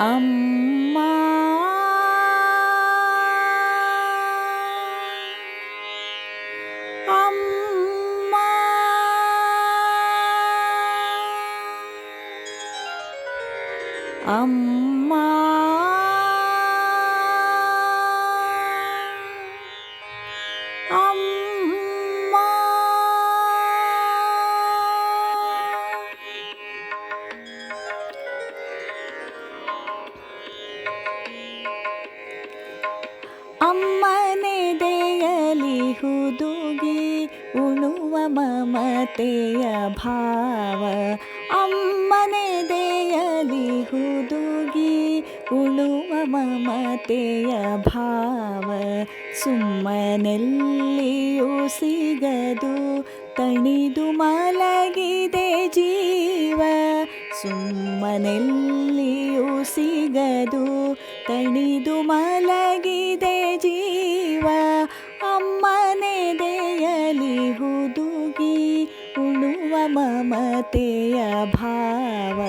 अम्मा। अम्मा। अम्मा। ಮಮತೆಯ ಭಾವ ಅಮ್ಮನೆದೆಯಲಿ ಹುದುಗಿ ಉಳುವ ಮಮತೆಯ ಭಾವ, ಸುಮ್ಮನೆಲ್ಲಿಯೂ ಸಿಗದು, ತಣಿದು ಮಲಗಿದೆ ಜೀವ, ಸುಮ್ಮನೆಲ್ಲಿಯೂ ಸಿಗದು, ತಣಿದು ಮಲಗಿದೆ ಜೀವ ಅಮ್ಮನೆದೆಯಲಿ ಮಮತೆಯ ಭಾವ.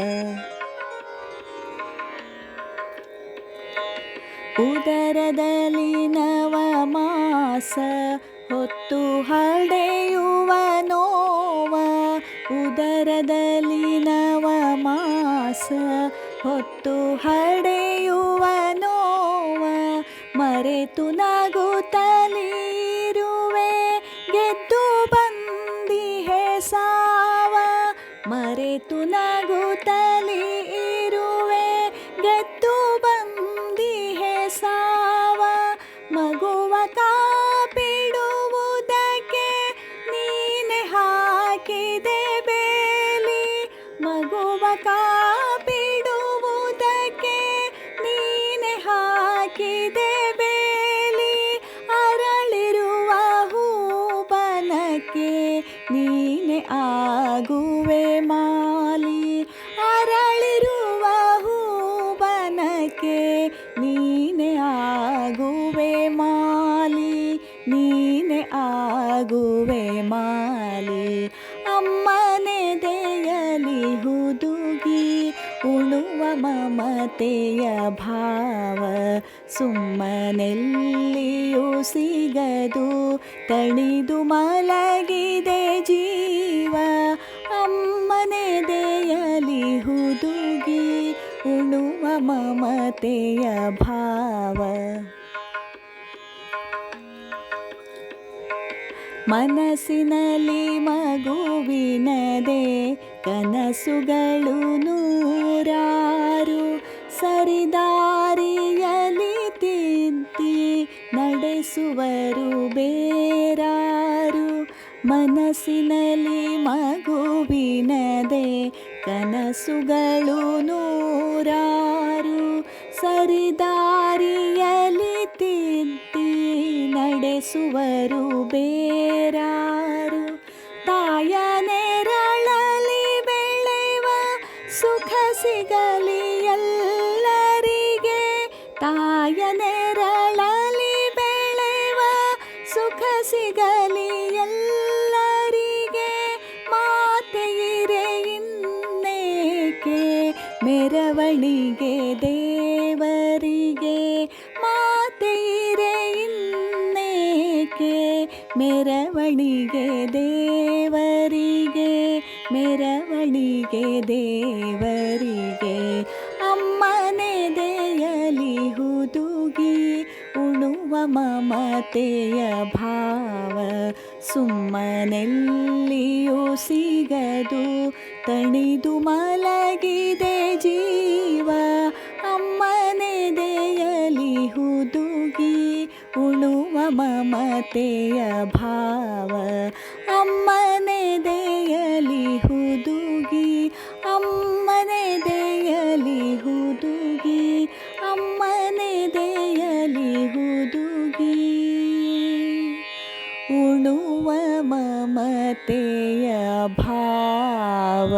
ಉದರದಲ್ಲಿ ನವಮಾಸ, ಹೊತ್ತು ಹಡೆಯುವ ನೋವ. ಉದರದಲ್ಲಿ ನವಮಾಸ, ಹೊತ್ತು ಹಡೆಯುವ ನೋವ. ಮರೆತು ನಗುತ್ತಲಿರುವೆ ಗೆದ್ದು ಬಂದಿಹೆ ಸಾವ ಮರೆತು ನಗುತ್ತಲಿ ಇರುವೆ ಗೆದ್ದು ಬಂದಿಹೆ ಸಾವ. ಮಗುವ ಕಾಪಿಡುವುದಕ್ಕೆ ನೀನೆ ಹಾಕಿದೆ ಬೇಲಿ. ಮಗುವ ಕಾಪಿಡುವುದಕ್ಕೆ ಮಾಲಿ ಅಮ್ಮನೆದೆಯಲಿ ಹುದುಗಿ ಉಳುವ ಮಮತೆಯ ಭಾವ ಸುಮ್ಮನೆಲ್ಲಿಯೂ ಸಿಗದು ತಣಿದು ಮಲಗಿದೆ ಜೀವ ಅಮ್ಮನೆದೆಯಲಿ ಹುದುಗಿ ಉಳುವ ಮಮತೆಯ ಭಾವ ಮನಸ್ಸಿನಲ್ಲಿ ಮಗುವಿನದೆ ಕನಸುಗಳು ನೂರಾರು. ಸರಿದಾರಿಯಲಿ ತಿದ್ದಿ ನಡೆಸುವರು ಬೇರಾರು. ಮನಸ್ಸಿನಲ್ಲಿ ಮಗುವಿನದೆ ಕನಸುಗಳು ನೂರಾರು. ಸರಿದಾರಿಯಲಿ ತಿದ್ದಿ ನಡೆಸುವರು ಬೇರಾರು. ಸುಖ ಸಿಗಲಿ ಎಲ್ಲರಿಗೆ. ತಾಯ ನೆರಳಲಿ ಬೆಳೆವ ಸುಖ ಸಿಗಲಿ ಎಲ್ಲರಿಗೆ. ಮಾತೆಯಿರೆ ಇನ್ನೇಕೆ? ಮೆರವಣಿಗೆ ದೇವರಿಗೆ. ಮಾತೆಯಿರೆ ಇನ್ನೇಕೆ? ಮೆರವಣಿಗೆ ದೇವರಿಗೆ ಮೆರವಣಿಗೆ ದೇವರಿಗೆ ಅಮ್ಮನೆ ದೇಯಲಿ ಹುದುಗಿ ಉಣುವ ಮಮತೆಯ ಭಾವ ಸುಮ್ಮನೆಲ್ಲಿಯೂ ಸಿಗದು ತಣಿದು ಮಲಗಿದೆ ಜೀವ ಅಮ್ಮನೆ ದೇಯಲಿ ಹುದುಗಿ ಉಣುವ ಮಮತೆಯ ಭಾವ ಉಳುವ ಮಮತೆಯ ಭಾವ